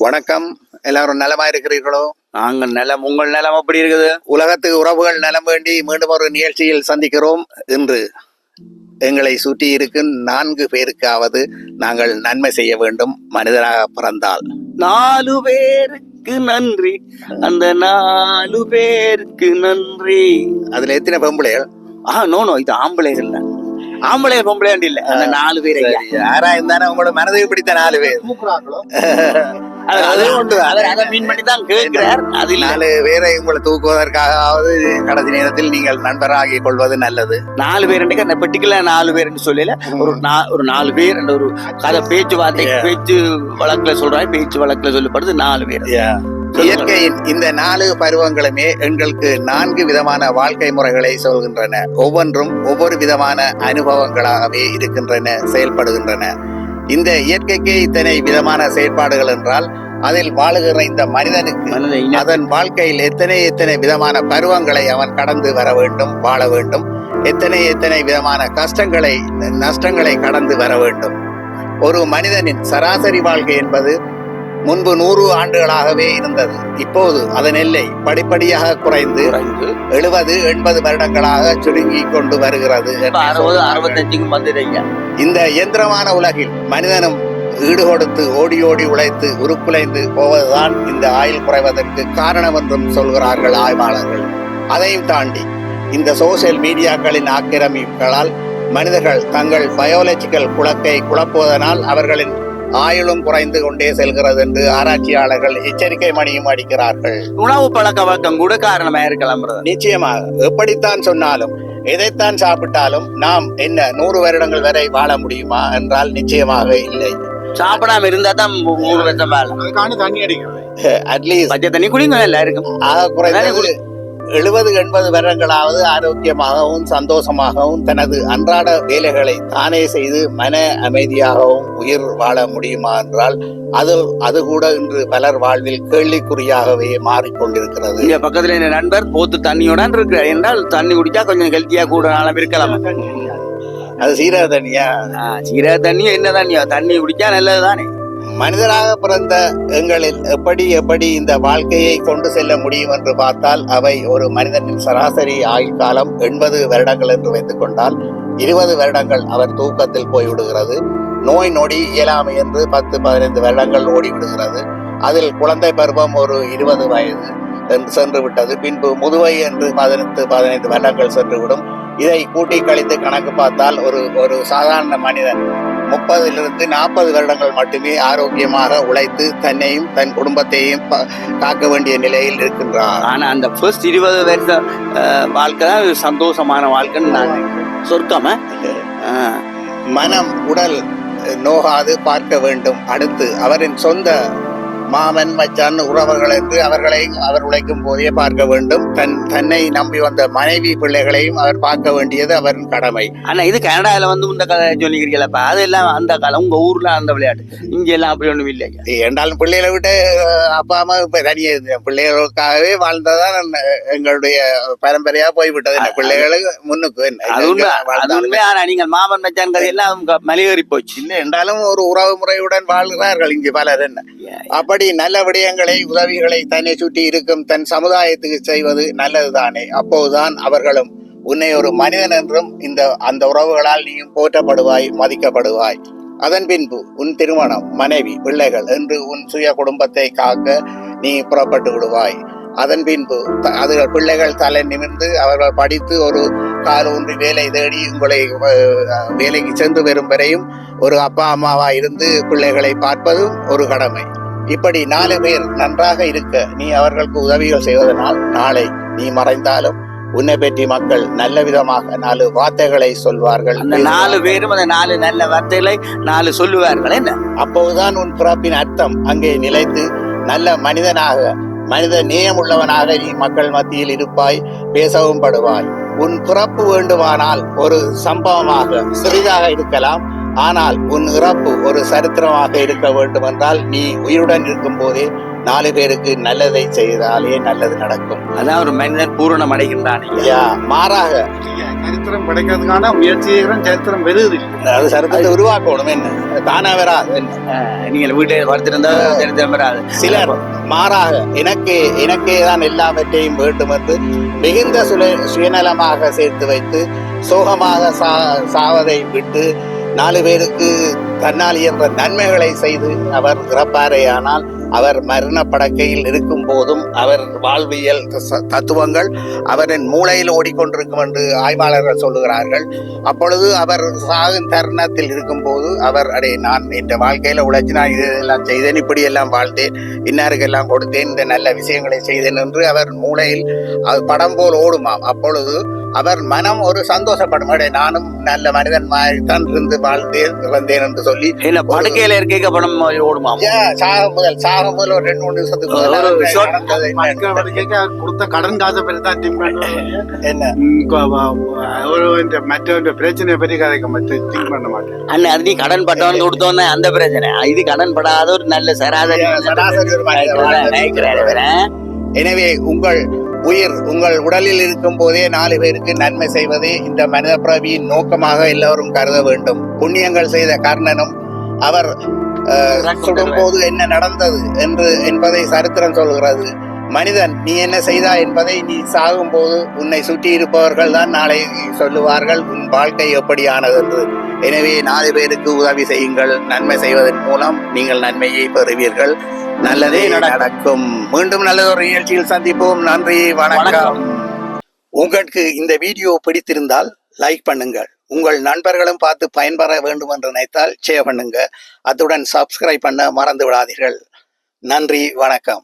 வணக்கம். எல்லாரும் நலமா இருக்கிறீர்களோ நாங்க நிலம் உங்கள் நிலம் அப்படி இருக்குது? உலகத்து உறவுகள் நலம் வேண்டி மீண்டும் ஒரு நிகழ்ச்சியில் சந்திக்கிறோம் இன்று எங்களை சுற்றி இருக்கும் நான்கு பேருக்காவது நாங்கள் நன்மை செய்ய வேண்டும். மனிதனாக பிறந்தால். நாலு பேருக்கு நன்றி. அந்த நாலு பேருக்கு நன்றி. அதுல எத்தனை பொம்பளைகள் ஆ நோ நோ இது ஆம்பளை இல்ல. ஆம்பளை பொம்பளை இல்ல. அந்த நாலு பேர் ஐயா. யாரா இருந்தாலும் உங்களோட மனதை பிடித்த நாலு பேர். நாலு பேரை உங்களை தூக்குவதற்காகவாவது கடைசி நேரத்தில் நீங்கள் நண்பராகிக் கொள்வது நல்லது. நாலு பேர் அந்த பர்டிகுலர் நாலு பேர்னு சொல்லல. ஒரு நா- ஒரு நாலு பேர் ஒரு கதை பேச்சுவார்த்தை. பேச்சு வழக்குல சொல்றாங்க. பேச்சு வழக்குல சொல்லப்படுது நாலு பேர். இயற்கையின் இந்த நாலு பருவங்களுமே எங்களுக்கு நான்கு விதமான வாழ்க்கை முறைகளை சொல்கின்றன. ஒவ்வொன்றும் ஒவ்வொரு விதமான அனுபவங்களாகவே இருக்கின்றன செயல்படுகின்றன. இந்த இயற்கைக்கு இத்தனை விதமான செயற்பாடுகள் என்றால் அதில் வாழுகிற இந்த மனிதனுக்கு அதன் வாழ்க்கையில் எத்தனை எத்தனை விதமான பருவங்களை அவன் கடந்து வர வேண்டும் வாழ வேண்டும் எத்தனை எத்தனை விதமான கஷ்டங்களை நஷ்டங்களை கடந்து வர வேண்டும். ஒரு மனிதனின் சராசரி வாழ்க்கை என்பது முன்பு நூறு ஆண்டுகளாகவே இருந்தது. இப்போது அதன் எல்லை படிப்படியாக குறைந்து எழுபது எண்பது வருடங்களாக சுருங்கி கொண்டு வருகிறது அறுபது. அறுபத்தஞ்சுக்கும் இந்த இயந்திரமான உலகில் மனிதனும் ஈடு கொடுத்து ஓடி ஓடி உழைத்து உருக்குலைந்து போவதுதான் இந்த ஆயுள் குறைவதற்கு காரணம் என்றும் சொல்கிறார்கள் ஆய்வாளர்கள். அதையும் தாண்டி இந்த சோசியல் மீடியாக்களின் ஆக்கிரமிப்புகளால் மனிதர்கள் தங்கள் பயோலஜிக்கல் குலக்கை குழப்புவதனால் அவர்களின் ஆயுளும் குறைந்து கொண்டே செல்கிறது என்று ஆராய்ச்சியாளர்கள் எச்சரிக்கை மணியும் அடிக்கிறார்கள். உணவு பழக்க வழக்கம் கூட காரணமா இருக்கலாம். நிச்சயமாக. எப்படித்தான் சொன்னாலும் எதைத்தான் சாப்பிட்டாலும் நாம் என்ன நூறு வருடங்கள் வரை வாழ முடியுமா என்றால் நிச்சயமாக இல்லை. சாப்பிடாம இருந்தா தான் மூணு வருஷம் தண்ணி அடிக்கிறது அட்லீஸ்ட் பச்சை தண்ணி குடிங்க எல்லாருக்கும் ஆக குறைந்தது எழுபது எண்பது வருடங்களாவது ஆரோக்கியமாகவும் சந்தோஷமாகவும் தனது அன்றாட வேலைகளை தானே செய்து மன அமைதியாகவும் உயிர் வாழ முடியுமா என்றால் அது அது கூட இன்று பலர் வாழ்வில் கேள்விக்குறியாகவே மாறிக்கொண்டிருக்கிறது. இங்க பக்கத்துல என் நண்பர் போத்து தண்ணியோட இருக்கிறார் என்றால் தண்ணி குடிச்சா கொஞ்சம் ஹெல்த்தியா கூட நாளும் இருக்கலாம். அது சீரக ஆ, சீரக தண்ணியோ என்ன தண்ணியோ? தண்ணி குடிச்சா நல்லதுதானே. மனிதராக பிறந்த எங்களில் எப்படி எப்படி இந்த வாழ்க்கையை கொண்டு செல்ல முடியும் என்று பார்த்தால் அவை ஒரு மனிதனின் சராசரி ஆயுள் காலம் எண்பது வருடங்கள் என்று வைத்துக் கொண்டால் இருபது வருடங்கள் அவர் தூக்கத்தில் போய்விடுகிறது. நோய் நொடி இயலாமை என்று பத்து பதினைந்து வருடங்கள் ஓடிவிடுகிறது. அதில் குழந்தை பருவம் ஒரு இருபது வயது என்று சென்று விட்டது பின்பு முதுவை என்று பதினெட்டு பதினைந்து வருடங்கள் சென்றுவிடும். இதை கூட்டி கழித்து கணக்கு பார்த்தால் ஒரு ஒரு சாதாரண மனிதன் முப்பதிலிருந்து நாற்பது வருடங்கள் மட்டுமே ஆரோக்கியமாக உழைத்து தன்னையும் தன் குடும்பத்தையும் காக்க வேண்டிய நிலையில் இருக்கின்றார். ஆனா அந்த ஃபர்ஸ்ட் இருபது வருஷம் வாழ்க்கை தான் சந்தோஷமான வாழ்க்கைன்னு நான். சொர்க்கமா மனம் உடல் நோகாது பார்க்க வேண்டும். அடுத்து அவரின் சொந்த மாமன் மச்சான் உறவுகள் என்று அவர்களை அவர் உழைக்கும் போதே பார்க்க வேண்டும். தன் தன்னை நம்பி வந்த மனைவி பிள்ளைகளையும் அவர் பார்க்க வேண்டியது அவரின் கடமை. ஆனா இது கனடால வந்து இந்த கதை சொல்லிக்கிறீங்களப்பா. அதெல்லாம் அந்த காலம் உங்க ஊர்ல அந்த விளையாட்டு. இங்க எல்லாம் அப்படி ஒண்ணும் இல்லையா? என்றாலும் பிள்ளைகளை விட்டு அப்பா அம்மா இப்ப தனியே. பிள்ளைகளுக்காகவே வாழ்ந்ததான் எங்களுடைய பரம்பரையா போய்விட்டது. பிள்ளைகளுக்கு முன்னுக்கு அது அது ஆனா நீங்கள் மாமன் மச்சான் கதை எல்லாம் மலிகேறி போச்சு. இல்லை என்றாலும் ஒரு உறவு முறையுடன் வாழ்கிறார்கள் இங்கு பலர் என்ன. அப்படி நல்ல விடயங்களை உதவிகளை தன்னை சுற்றி இருக்கும் தன் சமுதாயத்துக்கு செய்வது நல்லதுதானே? அப்போதுதான் அவர்களும் உன்னை ஒரு மனிதன் என்றும் இந்த அந்த உறவுகளால் நீயும் போற்றப்படுவாய் மதிக்கப்படுவாய். அதன் பின்பு உன் திருமணம் மனைவி பிள்ளைகள் என்று உன் சுய குடும்பத்தை காக்க நீ புறப்பட்டு விடுவாய். அதன் பின்பு அதுகள் பிள்ளைகள் தலை நிமிர்ந்து அவர்கள் படித்து ஒரு கால் ஊன்றி வேலை தேடி உங்களை வேலைக்கு சென்று வரும் வரையும் ஒரு அப்பா அம்மாவா இருந்து பிள்ளைகளை பார்ப்பதும் ஒரு கடமை. இப்படி நாலு பேர் நன்றாக இருக்க நீ அவர்களுக்கு உதவிகள் செய்வதனால் நாளை நீ மறைந்தாலும் உன்னை பற்றி மக்கள் நல்ல விதமாக நாலு வார்த்தைகளை சொல்வார்கள். அந்த நாலு பேரும் அந்த நாலு நல்ல வார்த்தைகளை நாலு சொல்லுவார்கள். என்ன? அப்போதுதான் உன் பிறப்பின் அர்த்தம் அங்கே நிலைத்து நல்ல மனிதனாக மனித நேயம் உள்ளவனாக நீ மக்கள் மத்தியில் இருப்பாய் பேசவும் படுவாய். உன் பிறப்பு வேண்டுமானால் ஒரு சம்பவமாக சிறிதாக இருக்கலாம். ஆனால் உன் இறப்பு ஒரு சரித்திரமாக இருக்க வேண்டும் என்றால் நீ உயிருடன் இருக்கும் போதே நாலு பேருக்கு நல்லதை செய்தாலே நல்லது நடக்கும். அதான் ஒரு மனிதன் பூரணம் அடைகின்றான். மாறாக. சரித்திரம் படைக்கிறதுக்கான முயற்சி செய்கிறோம் சரித்திரம் பெருகுது அது சரித்திரத்தை உருவாக்கணும் என்ன? தானா வராது என்ன? நீங்கள் வீட்டில் படுத்திருந்தா தெரிஞ்ச வராது. சிலர் மாறாக எனக்கு எனக்கே தான் எல்லாவற்றையும் வேண்டும் என்று மிகுந்த சுய சுயநலமாக சேர்த்து வைத்து சோகமாக சா சாவதை விட்டு நாலு பேருக்கு தன்னால் இயன்ற நன்மைகளை செய்து அவர் இறப்பாரேயானால் அவர் மரண படக்கையில் இருக்கும் போதும் அவர் வாழ்வியல் தத்துவங்கள் அவரின் மூளையில் ஓடிக்கொண்டிருக்கும் என்று ஆய்வாளர்கள் சொல்லுகிறார்கள். அப்பொழுது அவர் சாகும் தருணத்தில் இருக்கும்போது அவர் அடே நான் என் வாழ்க்கையில உழைச்சி நான் இதெல்லாம் செய்தேன் இப்படி எல்லாம் வாழ்ந்தேன் இன்னாருக்கெல்லாம் கொடுத்தேன் இந்த நல்ல விஷயங்களை செய்தேன் என்று அவர் மூளையில் அது படம் போல் ஓடுமாம். அப்பொழுது அவர் மனம் ஒரு சந்தோஷப்படும். நானும் நல்ல மனிதன் மாதிரி தான் இருந்து வாழ்ந்தேன் இறந்தேன் என்று சொல்லி என்ன படுக்கையில இருக்க படம் ஓடுமா? சாகும் முதல் சாகும் முதல் ஒரு ரெண்டு மூணு ஒரு அவர் கொடுத்த கடன் காசை பற்றி தான் திங்க் பண்ணுவாங்க என்ன அவரு மற்றவருடைய பிரச்சனையை பற்றி கதைக்க மாட்டேன் திங்க் பண்ண மாட்டேன். அண்ணன் அது நீ கடன் பட்டவன் கொடுத்தோன்னே அந்த பிரச்சனை. இது கடன் படாத ஒரு நல்ல சராசரி சராசரி ஒரு. எனவே உங்கள் உயிர் உங்கள் உடலில் இருக்கும் போதே நாலு பேருக்கு நன்மை செய்வதே இந்த மனித பிறவியின் நோக்கமாக எல்லோரும் கருத வேண்டும். புண்ணியங்கள் செய்த கர்ணனும் அவர் சுடும்போது என்ன நடந்தது என்று என்பதை சரித்திரம் சொல்கிறது. மனிதன் நீ என்ன செய்தாய் என்பதை நீ சாகும்போது உன்னை சுற்றி இருப்பவர்கள் தான் நாளை சொல்லுவார்கள் உன் வாழ்க்கை எப்படியானது என்று எனவே நாலு பேருக்கு உதவி செய்யுங்கள். நன்மை செய்வதன் மூலம் நீங்கள் நன்மையை பெறுவீர்கள். நல்லதே நடக்கும். மீண்டும் நல்லதொரு நிகழ்ச்சியில் சந்திப்போம். நன்றி வணக்கம். வணக்கம். உங்களுக்கு இந்த வீடியோ பிடித்திருந்தால் லைக் பண்ணுங்கள். உங்கள் நண்பர்களும் பார்த்து பயன்பெற வேண்டும் என்று நினைத்தால் ஷேர் பண்ணுங்க. அத்துடன் சப்ஸ்கிரைப் பண்ண மறந்து விடாதீர்கள். நன்றி வணக்கம்.